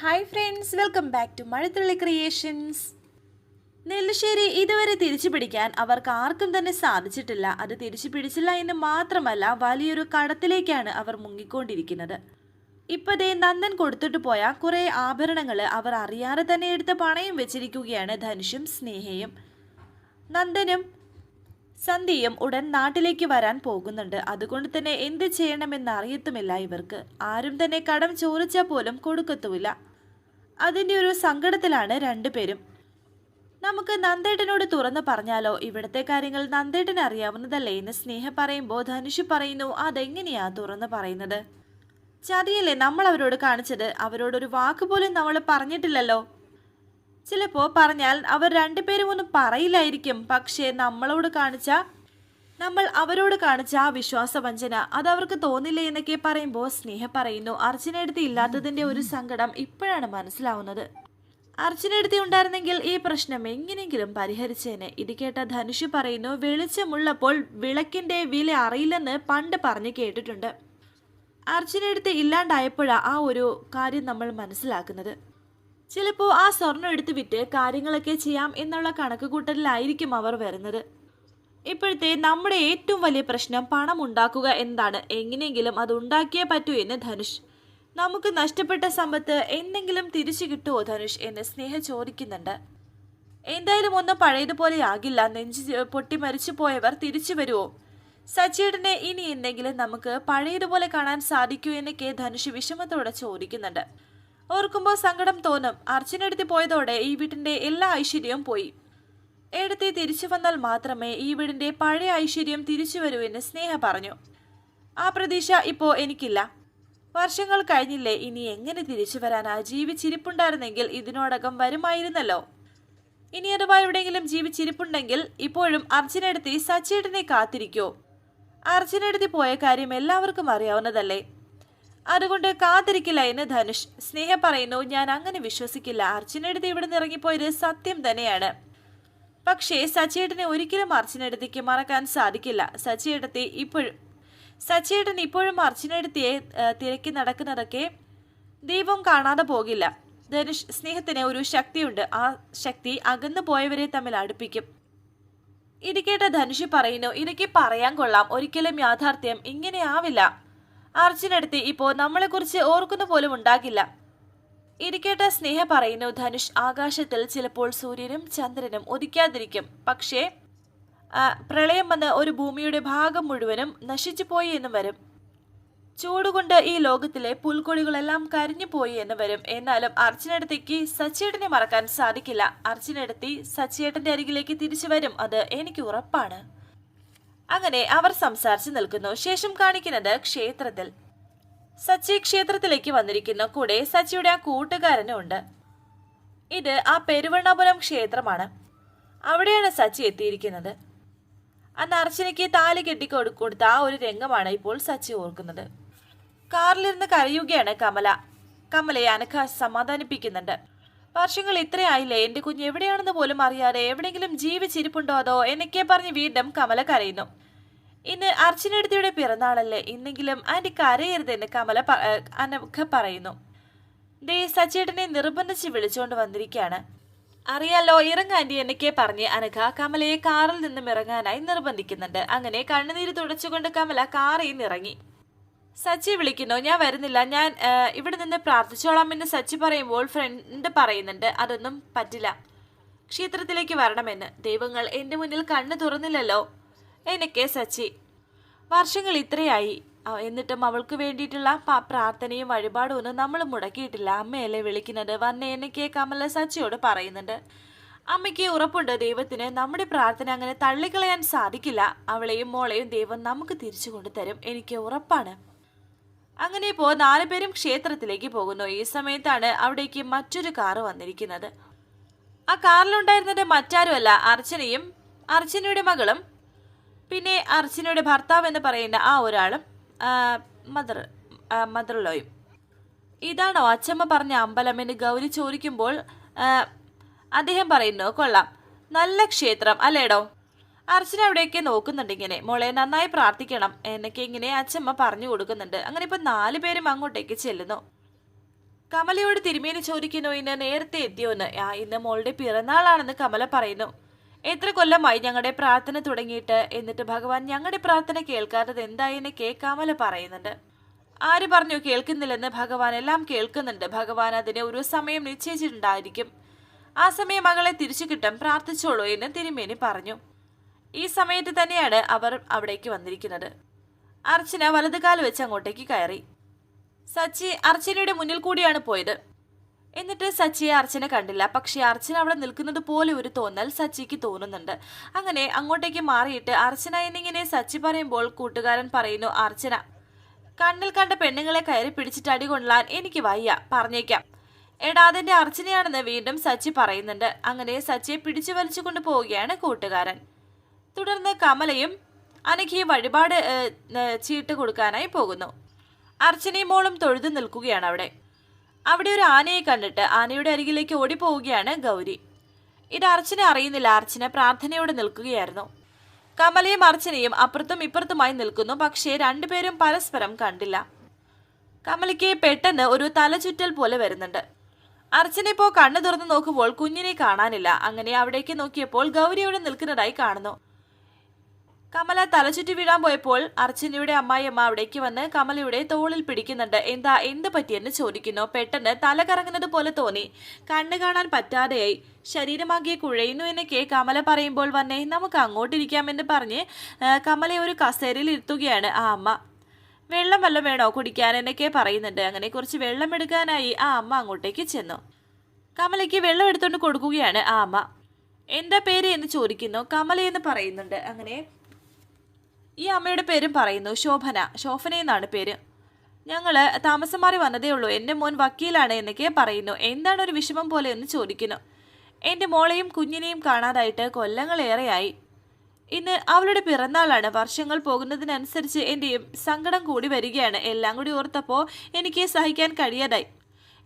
Hi friends welcome back to Mazhathulli creations Nellissery ഇതുവരെ തിരിച്ചു പിടിക്കാൻ അവർക്ക് ആർക്കും തന്നെ സാധിച്ചിട്ടില്ല. അത് തിരിച്ചു പിടിച്ചില്ല എന്ന് മാത്രമല്ല വലിയൊരു കടത്തിലേക്കാണ് അവർ മുങ്ങിക്കൊണ്ടിരിക്കുന്നത്. ഇപ്പതേ നന്ദൻ കൊടുത്തിട്ട് പോയ കുറെ ആഭരണങ്ങൾ അവർ അറിയാതെ തന്നെ എടുത്ത പണയം വെച്ചിരിക്കുകയാണ് ധനുഷും സ്നേഹയും. നന്ദനും സന്ധ്യയും ഉടൻ നാട്ടിലേക്ക് വരാൻ പോകുന്നുണ്ട്. അതുകൊണ്ട് തന്നെ എന്ത് ചെയ്യണമെന്ന് അറിയത്തുമില്ല ഇവർക്ക്. ആരും തന്നെ കടം ചോദിച്ചാൽ പോലും കൊടുക്കത്തുമില്ല. അതിന്റെ ഒരു സങ്കടത്തിലാണ് രണ്ടുപേരും. നമുക്ക് നന്ദേട്ടനോട് തുറന്നു പറഞ്ഞാലോ? ഇവിടുത്തെ കാര്യങ്ങൾ നന്ദേട്ടൻ അറിയാവുന്നതല്ലേ എന്ന് സ്നേഹ പറയുമ്പോൾ ധനുഷ് പറയുന്നു അതെങ്ങനെയാ തുറന്നു പറയുന്നത്? ചതിയല്ലേ നമ്മൾ അവരോട് കാണിച്ചത്? അവരോടൊരു വാക്ക് പോലും നമ്മൾ പറഞ്ഞിട്ടില്ലല്ലോ. ചിലപ്പോ പറഞ്ഞാൽ അവർ രണ്ടുപേരും ഒന്നും പറയില്ലായിരിക്കും. പക്ഷേ നമ്മളോട് കാണിച്ച നമ്മൾ അവരോട് കാണിച്ച ആ വിശ്വാസവഞ്ചന അത് അവർക്ക് തോന്നില്ല എന്നൊക്കെ പറയുമ്പോൾ സ്നേഹ പറയുന്നു. അർച്ചനടുത്ത് ഇല്ലാത്തതിന്റെ ഒരു സങ്കടം ഇപ്പോഴാണ് മനസ്സിലാവുന്നത്. അർച്ചനടുത്ത് ഉണ്ടായിരുന്നെങ്കിൽ ഈ പ്രശ്നം എങ്ങനെയെങ്കിലും പരിഹരിച്ചേനെ. ഇത് കേട്ട ധനുഷ് പറയുന്നു വെളിച്ചമുള്ളപ്പോൾ വിളക്കിന്റെ വില അറിയില്ലെന്ന് പണ്ട് പറഞ്ഞു കേട്ടിട്ടുണ്ട്. അർച്ചനടുത്ത് ഇല്ലാണ്ടായപ്പോഴാണ് ആ ഒരു കാര്യം നമ്മൾ മനസ്സിലാക്കുന്നത്. ചിലപ്പോൾ ആ സ്വർണം എടുത്ത് വിറ്റ് കാര്യങ്ങളൊക്കെ ചെയ്യാം എന്നുള്ള കണക്കുകൂട്ടലിലായിരിക്കും അവർ വരുന്നത്. ഇപ്പോഴത്തെ നമ്മുടെ ഏറ്റവും വലിയ പ്രശ്നം പണം ഉണ്ടാക്കുക എന്താണ്? എങ്ങനെയെങ്കിലും അത് ഉണ്ടാക്കിയേ പറ്റൂ എന്ന് ധനുഷ്. നമുക്ക് നഷ്ടപ്പെട്ട സമ്പത്ത് എന്തെങ്കിലും തിരിച്ചു കിട്ടുമോ ധനുഷ് എന്ന് സ്നേഹ ചോദിക്കുന്നുണ്ട്. എന്തായാലും ഒന്നും പഴയതുപോലെ ആകില്ല. നെഞ്ച് പൊട്ടി മരിച്ചു പോയവർ തിരിച്ചു വരുമോ സച്ചിയേട്ടനെ ഇനി എന്തെങ്കിലും നമുക്ക് പഴയതുപോലെ കാണാൻ സാധിക്കൂ എന്നൊക്കെ ധനുഷ് വിഷമത്തോടെ ചോദിക്കുന്നുണ്ട്. ഓർക്കുമ്പോൾ സങ്കടം തോന്നും. അർച്ചനടുത്ത് പോയതോടെ ഈ വീട്ടിന്റെ എല്ലാ ഐശ്വര്യവും പോയി. എടുത്തി തിരിച്ചു വന്നാൽ മാത്രമേ ഈ വീടിന്റെ പഴയ ഐശ്വര്യം തിരിച്ചു വരൂ എന്ന് സ്നേഹ പറഞ്ഞു. ആ പ്രതീക്ഷ ഇപ്പോ എനിക്കില്ല. വർഷങ്ങൾ കഴിഞ്ഞില്ലേ ഇനി എങ്ങനെ തിരിച്ചു വരാനാ? ജീവിച്ചിരിപ്പുണ്ടായിരുന്നെങ്കിൽ ഇതിനോടകം വരുമായിരുന്നല്ലോ. ഇനി അഥവാ എവിടെയെങ്കിലും ജീവിച്ചിരിപ്പുണ്ടെങ്കിൽ ഇപ്പോഴും അർച്ചനെടുത്തി സച്ചേട്ടനെ കാത്തിരിക്കോ. അർച്ചനെടുത്തി പോയ കാര്യം എല്ലാവർക്കും അറിയാവുന്നതല്ലേ? അതുകൊണ്ട് കാത്തിരിക്കില്ല എന്ന് ധനുഷ്. സ്നേഹ പറയുന്നു ഞാൻ അങ്ങനെ വിശ്വസിക്കില്ല. അർജുനടുത്ത് ഇവിടെ നിന്ന് ഇറങ്ങിപ്പോയത് സത്യം തന്നെയാണ്. പക്ഷേ സച്ചിയേട്ടനെ ഒരിക്കലും അർച്ചനടുത്തേക്ക് മറക്കാൻ സാധിക്കില്ല. സച്ചിയേട്ടത്തെ ഇപ്പോഴും സച്ചിയേട്ടൻ ഇപ്പോഴും അർച്ചനടുത്തിയെ തിരക്കി നടക്കുന്നതൊക്കെ ദൈവം കാണാതെ പോകില്ല. ധനുഷ് സ്നേഹത്തിന് ഒരു ശക്തിയുണ്ട്. ആ ശക്തി അകന്നു പോയവരെ തമ്മിൽ അടുപ്പിക്കും. ഇത് കേട്ട ധനുഷ് പറയുന്നു ഇതൊക്കെ പറയാൻ കൊള്ളാം. ഒരിക്കലും യാഥാർത്ഥ്യം ഇങ്ങനെ ആവില്ല. അർജുനടുത്ത് ഇപ്പോൾ നമ്മളെക്കുറിച്ച് ഓർക്കുന്ന പോലും ഉണ്ടാകില്ല. ഇരിക്കേട്ട സ്നേഹ പറയുന്നു ധനുഷ്. ആകാശത്തിൽ ചിലപ്പോൾ സൂര്യനും ചന്ദ്രനും ഉദിക്കാതിരിക്കും. പക്ഷേ പ്രളയം വന്ന് ഒരു ഭൂമിയുടെ ഭാഗം മുഴുവനും നശിച്ചു പോയി എന്ന് വരും. ചൂടുകൊണ്ട് ഈ ലോകത്തിലെ പുൽക്കൊടികളെല്ലാം കരിഞ്ഞു പോയി എന്ന് വരും. എന്നാലും അർച്ചനടുത്തേക്ക് സച്ചേട്ടനെ മറക്കാൻ സാധിക്കില്ല. അർച്ചനടുത്തി സച്ചേട്ടന്റെ അരികിലേക്ക് തിരിച്ചു വരും. അത് എനിക്ക് ഉറപ്പാണ്. അങ്ങനെ അവർ സംസാരിച്ച് നിൽക്കുന്നു. ശേഷം കാണിക്കുന്നത് ക്ഷേത്രത്തിൽ. സച്ചി ക്ഷേത്രത്തിലേക്ക് വന്നിരിക്കുന്നു. കൂടെ സച്ചിയുടെ ആ കൂട്ടുകാരനും ഉണ്ട്. ഇത് ആ പെരുവണ്ണപുരം ക്ഷേത്രമാണ്. അവിടെയാണ് സച്ചി എത്തിയിരിക്കുന്നത്. അന്ന് അർച്ചനയ്ക്ക് താലി കെട്ടിക്കൊടു കൊടുത്ത ആ ഒരു രംഗമാണ് ഇപ്പോൾ സച്ചി ഓർക്കുന്നത്. കാറിലിരുന്ന് കരയുകയാണ് കമല. കമലയെ അനഘ സമാധാനിപ്പിക്കുന്നുണ്ട്. വർഷങ്ങൾ ഇത്രയായില്ലേ? എന്റെ കുഞ്ഞ് എവിടെയാണെന്ന് പോലും അറിയാതെ എവിടെയെങ്കിലും ജീവിച്ചിരിപ്പുണ്ടോ അതോ? എന്നൊക്കെ പറഞ്ഞ് വീണ്ടും കമല കരയുന്നു. ഇന്ന് അർച്ചനടുത്തിയുടെ പിറന്നാളല്ലേ? ഇന്നെങ്കിലും അതിന്റെ കരയരുതെന്ന് കമല അനഖ പറയുന്നു. ദേ സച്ചേട്ടനെ നിർബന്ധിച്ച് വിളിച്ചുകൊണ്ട് വന്നിരിക്കുകയാണ് അറിയാലോ ഇറങ്ങാന്റി എന്നൊക്കെ പറഞ്ഞ് അനഘ കമലയെ കാറിൽ നിന്നും ഇറങ്ങാനായി നിർബന്ധിക്കുന്നുണ്ട്. അങ്ങനെ കണ്ണുനീര് തുടച്ചുകൊണ്ട് കമല കാറിൽ നിന്ന് ഇറങ്ങി സച്ചി വിളിക്കുന്നു. ഞാൻ വരുന്നില്ല. ഞാൻ ഇവിടെ നിന്ന് പ്രാർത്ഥിച്ചോളാം എന്ന് സച്ചി പറയുമ്പോൾ ഫ്രണ്ട് പറയുന്നുണ്ട്. അതൊന്നും പറ്റില്ല. ക്ഷേത്രത്തിലേക്ക് വരണമെന്ന്. ദൈവങ്ങൾ എന്റെ മുന്നിൽ കണ്ണു തുറന്നില്ലല്ലോ. എനിക്ക് സച്ചി. വർഷങ്ങൾ ഇത്രയായി. എന്നിട്ടും അവൾക്ക് വേണ്ടിയിട്ടുള്ള പ്രാർത്ഥനയും വഴിപാടും ഒന്നും നമ്മൾ മുടക്കിയിട്ടില്ല. അമ്മയല്ലേ വിളിക്കുന്നത്. വന്ന എന്നൊക്കെ കമല സച്ചിയോട് പറയുന്നുണ്ട്. അമ്മയ്ക്ക് ഉറപ്പുണ്ട് ദൈവത്തിന്. നമ്മുടെ പ്രാർത്ഥന അങ്ങനെ തള്ളിക്കളയാൻ സാധിക്കില്ല. അവളെയും മോളെയും ദൈവം നമുക്ക് തിരിച്ചു കൊണ്ടുതരും. എനിക്ക് ഉറപ്പാണ്. അങ്ങനെ ഇപ്പോൾ നാലുപേരും ക്ഷേത്രത്തിലേക്ക് പോകുന്നു. ഈ സമയത്താണ് അവിടേക്ക് മറ്റൊരു കാറ് വന്നിരിക്കുന്നത്. ആ കാറിലുണ്ടായിരുന്നത് മറ്റാരുമല്ല അർച്ചനയും അർച്ചനയുടെ മകളും പിന്നെ അർച്ചനയുടെ ഭർത്താവ് എന്ന് പറയുന്ന ആ ഒരാളും മദർ മദർലോയും ഇതാണോ അച്ചമ്മ പറഞ്ഞ അമ്പലം എന്ന് ഗൗരി ചോദിക്കുമ്പോൾ അദ്ദേഹം പറയുന്നു കൊള്ളാം. നല്ല ക്ഷേത്രം അല്ലേടോ? അർച്ചന എവിടെയൊക്കെ നോക്കുന്നുണ്ട് ഇങ്ങനെ. മോളെ നന്നായി പ്രാർത്ഥിക്കണം. എന്നൊക്കെ ഇങ്ങനെ അച്ഛമ്മ പറഞ്ഞു കൊടുക്കുന്നുണ്ട്. അങ്ങനെ ഇപ്പൊ നാലു പേരും അങ്ങോട്ടേക്ക് ചെല്ലുന്നു. കമലയോട് തിരുമേനി ചോദിക്കുന്നു ഇന്ന് നേരത്തെ എത്തിയോന്ന്? ആ ഇന്ന് മോളുടെ പിറന്നാളാണെന്ന് കമല പറയുന്നു. എത്ര കൊല്ലമായി ഞങ്ങളുടെ പ്രാർത്ഥന തുടങ്ങിയിട്ട്? എന്നിട്ട് ഭഗവാൻ ഞങ്ങളുടെ പ്രാർത്ഥന കേൾക്കാത്തത് എന്തായെന്നൊക്കെ കമല പറയുന്നുണ്ട്. ആര് പറഞ്ഞു കേൾക്കുന്നില്ലെന്ന് ഭഗവാൻ എല്ലാം കേൾക്കുന്നുണ്ട്. ഭഗവാൻ അതിനെ ഒരു സമയം നിശ്ചയിച്ചിട്ടുണ്ടായിരിക്കും. ആ സമയം മകളെ തിരിച്ചു കിട്ടാൻ പ്രാർത്ഥിച്ചോളൂ എന്ന് തിരുമേനി പറഞ്ഞു. ഈ സമയത്ത് തന്നെയാണ് അവർ അവിടേക്ക് വന്നിരിക്കുന്നത്. അർച്ചന വലതുകാൽ വെച്ച് അങ്ങോട്ടേക്ക് കയറി. സച്ചി അർച്ചനയുടെ മുന്നിൽ കൂടിയാണ് പോയത്. എന്നിട്ട് സച്ചിയെ അർച്ചന കണ്ടില്ല. പക്ഷെ അർച്ചന അവിടെ നിൽക്കുന്നത് പോലെ ഒരു തോന്നൽ സച്ചിക്ക് തോന്നുന്നുണ്ട്. അങ്ങനെ അങ്ങോട്ടേക്ക് മാറിയിട്ട് അർച്ചന എന്നിങ്ങനെ സച്ചി പറയുമ്പോൾ കൂട്ടുകാരൻ പറയുന്നു അർച്ചന കണ്ണിൽ കണ്ട പെണ്ണുങ്ങളെ കയറി പിടിച്ചിട്ട് അടി കൊള്ളാൻ എനിക്ക് വയ്യ. പറഞ്ഞേക്കാം. എടാ അതിന്റെ അർച്ചനയാണെന്ന് വീണ്ടും സച്ചി പറയുന്നുണ്ട്. അങ്ങനെ സച്ചിയെ പിടിച്ചു വലിച്ചു കൊണ്ടുപോവുകയാണ് കൂട്ടുകാരൻ. തുടർന്ന് കമലയും അനഘയും വഴിപാട് ചീട്ട് കൊടുക്കാനായി പോകുന്നു. അർച്ചനയും മോളും തൊഴുതു നിൽക്കുകയാണ് അവിടെ. അവിടെ ഒരു ആനയെ കണ്ടിട്ട് ആനയുടെ അരികിലേക്ക് ഓടിപ്പോവുകയാണ് ഗൗരി. ഇത് അർച്ചന അറിയുന്നില്ല. അർച്ചന പ്രാർത്ഥനയോടെ നിൽക്കുകയായിരുന്നു. കമലയും അർച്ചനയും അപ്പുറത്തും ഇപ്പുറത്തുമായി നിൽക്കുന്നു. പക്ഷേ രണ്ടുപേരും പരസ്പരം കണ്ടില്ല. കമലയ്ക്ക് പെട്ടെന്ന് ഒരു തലചുറ്റൽ പോലെ വരുന്നുണ്ട്. അർച്ചന ഇപ്പോൾ കണ്ണു തുറന്ന് നോക്കുമ്പോൾ കുഞ്ഞിനെ കാണാനില്ല. അങ്ങനെ അവിടേക്ക് നോക്കിയപ്പോൾ ഗൗരി അവിടെ നിൽക്കുന്നതായി കാണുന്നു. കമല തലചുറ്റി വീഴാൻ പോയപ്പോൾ അർച്ചനയുടെ അമ്മായിയമ്മ അവിടേക്ക് വന്ന് കമലയുടെ തോളിൽ പിടിക്കുന്നുണ്ട്. എന്താ എന്ത് പറ്റിയെന്ന് ചോദിക്കുന്നു. പെട്ടെന്ന് തല കറങ്ങുന്നത് പോലെ തോന്നി. കണ്ണു കാണാൻ പറ്റാതെയായി. ശരീരമാകെ കുഴയുന്നു എന്നൊക്കെ കമല പറയുമ്പോൾ വന്നേ നമുക്ക് അങ്ങോട്ടിരിക്കാമെന്ന് പറഞ്ഞ് കമലയെ ഒരു കസേരയിൽ ഇരുത്തുകയാണ് ആ അമ്മ. വെള്ളം വല്ലതും വേണോ കുടിക്കാൻ? എന്നൊക്കെ പറയുന്നുണ്ട്. അങ്ങനെ കുറച്ച് വെള്ളം എടുക്കാനായി ആ അമ്മ അങ്ങോട്ടേക്ക് ചെന്നു. കമലയ്ക്ക് വെള്ളം എടുത്തുകൊണ്ട് കൊടുക്കുകയാണ് ആ അമ്മ. എന്താ പേര്? എന്ന് ചോദിക്കുന്നു. കമല എന്ന് പറയുന്നുണ്ട്. അങ്ങനെ ഈ അമ്മയുടെ പേരും പറയുന്നു ശോഭന. ശോഭന എന്നാണ് പേര്. ഞങ്ങൾ താമസം മാറി വന്നതേ ഉള്ളൂ. എന്റെ മോൻ വക്കീലാണ് എന്നൊക്കെ പറയുന്നു. എന്താണ് ഒരു വിഷമം പോലെ എന്ന് ചോദിക്കുന്നു. എന്റെ മോളെയും കുഞ്ഞിനെയും കാണാതായിട്ട് കൊല്ലങ്ങളേറെയായി. ഇന്ന് അവളുടെ പിറന്നാളാണ്. വർഷങ്ങൾ പോകുന്നതിനനുസരിച്ച് എന്റെയും സങ്കടം കൂടി വരികയാണ്. എല്ലാം കൂടി ഓർത്തപ്പോൾ എനിക്ക് സഹിക്കാൻ കഴിയാതായി.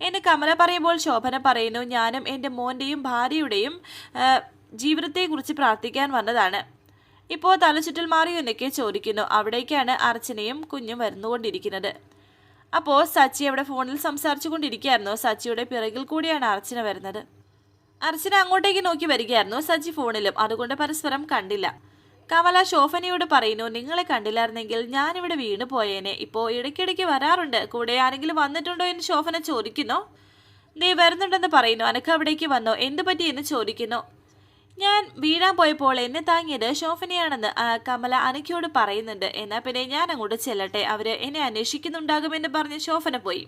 എന്നെ കമല പറയുമ്പോൾ ശോഭന പറയുന്നു ഞാനും എന്റെ മോന്റെയും ഭാര്യയുടെയും ജീവിതത്തെക്കുറിച്ച് പ്രാർത്ഥിക്കാൻ വന്നതാണ്. ഇപ്പോൾ തലചുറ്റൽ മാറി എന്നൊക്കെ ചോദിക്കുന്നു. അവിടേക്കാണ് അർച്ചനയും കുഞ്ഞും വരുന്നുകൊണ്ടിരിക്കുന്നത്. അപ്പോൾ സച്ചി അവിടെ ഫോണിൽ സംസാരിച്ചു കൊണ്ടിരിക്കുകയായിരുന്നു സച്ചിയുടെ പിറകിൽ കൂടിയാണ് അർച്ചന വരുന്നത്. അർച്ചന അങ്ങോട്ടേക്ക് നോക്കി വരികയായിരുന്നു. സച്ചി ഫോണിലും. അതുകൊണ്ട് പരസ്പരം കണ്ടില്ല. കമല ശോഭനയോട് പറയുന്നു നിങ്ങളെ കണ്ടില്ലായിരുന്നെങ്കിൽ ഞാനിവിടെ വീണു പോയേനെ. ഇപ്പോൾ ഇടയ്ക്കിടയ്ക്ക് വരാറുണ്ട്. കൂടെ ആരെങ്കിലും വന്നിട്ടുണ്ടോ എന്ന് ശോഭന ചോദിക്കുന്നു. നീ വരുന്നുണ്ടെന്ന് പറയുന്നു. അനക്ക് അവിടേക്ക് വന്നോ? എന്ത് പറ്റി എന്ന് ചോദിക്കുന്നു. ഞാൻ വീഴാൻ പോയപ്പോൾ എന്നെ താങ്ങിയത് ശോഭനയാണെന്ന് കമല അനക്കയോട് പറയുന്നുണ്ട്. എന്നാൽ പിന്നെ ഞാൻ അങ്ങോട്ട് ചെല്ലട്ടെ. അവർ എന്നെ അന്വേഷിക്കുന്നുണ്ടാകുമെന്ന് പറഞ്ഞ് ഷോഫന പോയി.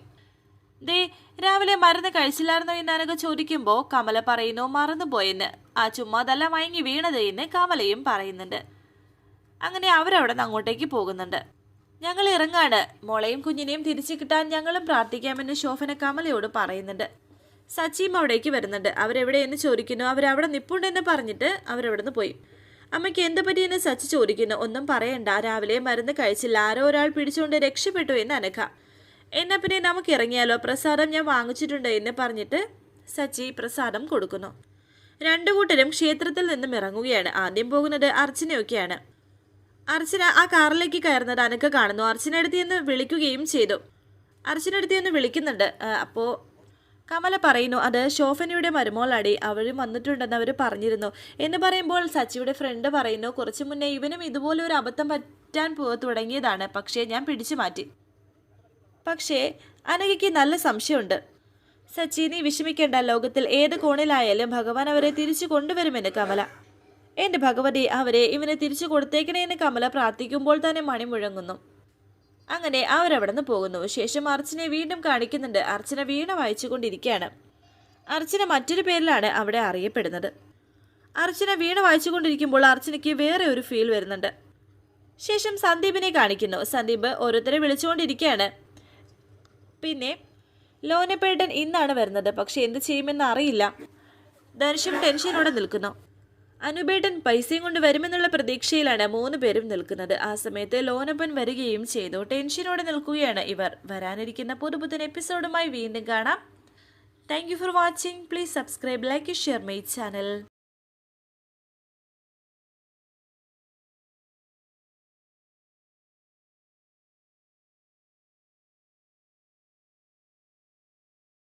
ദേ രാവിലെ മരുന്ന് കഴിച്ചില്ലായിരുന്നോ എന്ന് ചോദിക്കുമ്പോൾ കമല പറയുന്നു മറന്നുപോയെന്ന് ആ ചുമ്മാതല്ല മയങ്ങി വീണത് എന്ന് കമലയും പറയുന്നുണ്ട്. അങ്ങനെ അവരവിടെ നിന്ന് അങ്ങോട്ടേക്ക് പോകുന്നുണ്ട്. ഞങ്ങൾ ഇറങ്ങാണ്. മോളെയും കുഞ്ഞിനെയും തിരിച്ചു കിട്ടാൻ ഞങ്ങളും പ്രാർത്ഥിക്കാമെന്ന് ശോഭന കമലയോട് പറയുന്നുണ്ട്. സച്ചിയും അവിടേക്ക് വരുന്നുണ്ട്. അവരെവിടെയെന്ന് ചോദിക്കുന്നു. അവരവിടെ നിപ്പുണ്ടെന്ന് പറഞ്ഞിട്ട് അവരവിടെ നിന്ന് പോയി. അമ്മയ്ക്ക് എന്ത് പറ്റിയെന്ന് സച്ചി ചോദിക്കുന്നു. ഒന്നും പറയണ്ട. രാവിലെ മരുന്ന് കഴിച്ചില്ല. ആരോ ഒരാൾ പിടിച്ചുകൊണ്ട് രക്ഷപ്പെട്ടു എന്ന് അനക്ക എന്നാ പിന്നെ നമുക്ക് ഇറങ്ങിയാലോ പ്രസാദം ഞാൻ വാങ്ങിച്ചിട്ടുണ്ട് എന്ന് പറഞ്ഞിട്ട് സച്ചി പ്രസാദം കൊടുക്കുന്നു. രണ്ടു കൂട്ടരും ക്ഷേത്രത്തിൽ നിന്നും ഇറങ്ങുകയാണ്. ആദ്യം പോകുന്നത് അർച്ചനയൊക്കെയാണ്. അർച്ചന ആ കാറിലേക്ക് കയറുന്നത് അനക്ക കാണുന്നു. അർച്ചന അടുത്ത് നിന്ന് വിളിക്കുകയും ചെയ്തു. അർച്ചന അടുത്ത് നിന്ന് വിളിക്കുന്നുണ്ട്. അപ്പോൾ കമല പറയുന്നു അത് ശോഭനയുടെ മരുമോളടി അവരും വന്നിട്ടുണ്ടെന്ന് അവർ പറഞ്ഞിരുന്നു. എന്ന് പറയുമ്പോൾ സച്ചിയുടെ ഫ്രണ്ട് പറയുന്നു കുറച്ചു മുന്നേ ഇവനും ഇതുപോലെ ഒരു അബദ്ധം പറ്റാൻ തുടങ്ങിയതാണ്. പക്ഷേ ഞാൻ പിടിച്ചു മാറ്റി. പക്ഷേ അനഘയ്ക്ക് നല്ല സംശയമുണ്ട്. സച്ചി നീ വിഷമിക്കേണ്ട. ലോകത്തിൽ ഏത് കോണിലായാലും ഭഗവാൻ അവരെ തിരിച്ചു കൊണ്ടുവരുമെന്ന് കമല. എന്റെ ഭഗവതി അവരെ ഇവനെ തിരിച്ചു കൊടുത്തേക്കണേ എന്ന് കമല പ്രാർത്ഥിക്കുമ്പോൾ തന്നെ മണി മുഴങ്ങുന്നു. അങ്ങനെ അവരവിടെ നിന്ന് പോകുന്നു. ശേഷം അർച്ചനെ വീണ്ടും കാണിക്കുന്നുണ്ട്. അർച്ചന വീണ വായിച്ചുകൊണ്ടിരിക്കുകയാണ്. അർച്ചന മറ്റൊരു പേരിലാണ് അവിടെ അറിയപ്പെടുന്നത്. അർച്ചന വീണ വായിച്ചുകൊണ്ടിരിക്കുമ്പോൾ അർച്ചനയ്ക്ക് വേറെ ഒരു ഫീൽ വരുന്നുണ്ട്. ശേഷം സന്ദീപിനെ കാണിക്കുന്നു. സന്ദീപ് ഓരോരുത്തരെ വിളിച്ചുകൊണ്ടിരിക്കുകയാണ്. പിന്നെ ലോനപ്പേട്ടൻ ഇന്നാണ് വരുന്നത്. പക്ഷെ എന്ത് ചെയ്യുമെന്ന് അറിയില്ല. ധനുഷും ടെൻഷനോടെ നിൽക്കുന്നു. അനുപേട്ടൻ പൈസയും കൊണ്ട് വരുമെന്നുള്ള പ്രതീക്ഷയിലാണ് മൂന്ന് പേരും നിൽക്കുന്നത്. ആ സമയത്ത് ലോനപ്പൻ വരികയും ചെയ്തു. ടെൻഷനോടെ നിൽക്കുകയാണ് ഇവർ. വരാനിരിക്കുന്ന പുതുപുത്തൻ എപ്പിസോഡുമായി വീണ്ടും കാണാം. Thank for watching please subscribe like share my channel